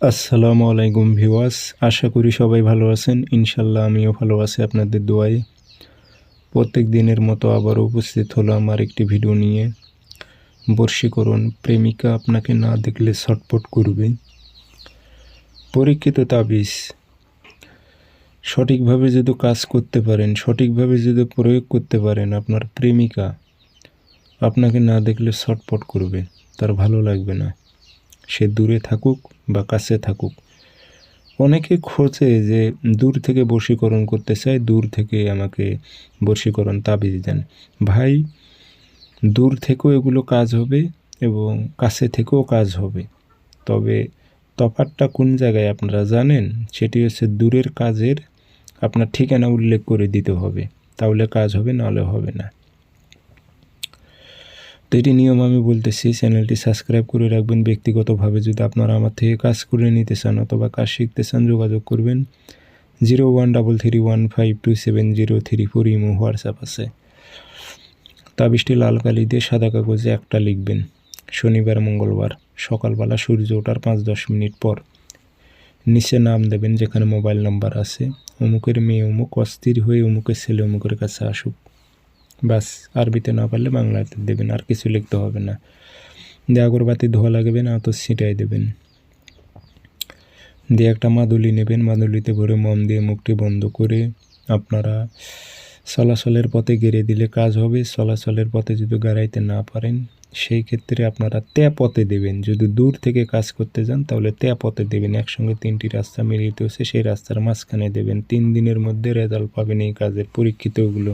আসসালামু আলাইকুম ভিওয়াস আশা করি সবাই ভালো আছেন। ইনশাল্লাহ আমিও ভালো আছি আপনাদের দোয়ায়। প্রত্যেক দিনের মতো আবারও উপস্থিত হলো আমার একটি ভিডিও নিয়ে। বর্ষীকরণ প্রেমিকা আপনাকে না দেখলে ছটপট করবে। পরীক্ষিত তাবিজ। সঠিকভাবে যদি কাজ করতে পারেন, সঠিকভাবে যদি প্রয়োগ করতে পারেন আপনার প্রেমিকা আপনাকে না দেখলে ছটপট করবে, তার ভালো লাগবে না। দূরে থাকুক বা কাছে থাকুক। অনেকে খোঁজে যে দূর থেকে বশীকরণ করতে চায়, দূর থেকে আমাকে বশীকরণ তাবিজ দেন। ভাই, দূর থেকেও এগুলো কাজ হবে এবং কাছে থেকেও কাজ হবে। তবে তফাতটা কোন জায়গায় আপনারা জানেন? সেটি হচ্ছে দূরের কাজের আপনার ঠিকানা উল্লেখ করে দিতে হবে। তাহলে কাজ হবে, নাহলে হবে না। তো এটি নিয়ম আমি বলতেছি, চ্যানেলটি সাবস্ক্রাইব করে রাখবেন। ব্যক্তিগতভাবে যদি আপনারা আমার থেকে কাজ করে নিতে চান অথবা কাজ শিখতে চান, যোগাযোগ করবেন। Zero one double three one five two seven zero three four imo WhatsApp আছে। তাবিজটি লাল কালি দিয়ে সাদা কাগজে একটা লিখবেন। শনিবার, মঙ্গলবার, সকালবেলা সূর্য ওঠার পাঁচ দশ মিনিট পর। নিচে নাম দেবেন যেখানে মোবাইল নাম্বার আছে। অমুকের মেয়ে অমুক অস্থির হয়ে অমুকের ছেলে অমুকের কাছে আসুক। বাস, আরবিতে না পারলে বাংলাতে দেবেন, আর কিছু লিখতে হবে না। দিয়ে আগরবাতি ধোয়া লাগবে না তো ছিটাই দেবেন। দিয়ে একটা মাদুলি নেবেন, মাদুলিতে ভরে মম দিয়ে মুখটি বন্ধ করে আপনারা চলাচলের পথে গেড়ে দিলে কাজ হবে। চলাচলের পথে যদি গাড়াইতে না পারেন, সেই ক্ষেত্রে আপনারা ত্যা পথে দেবেন। যদি দূর থেকে কাজ করতে যান, তাহলে ত্যা পথে দেবেন। একসঙ্গে তিনটি রাস্তা মিলিত হচ্ছে সেই রাস্তার মাঝখানে দেবেন। তিন দিনের মধ্যে রেজাল্ট পাবেন এই কাজের পরীক্ষিতগুলো।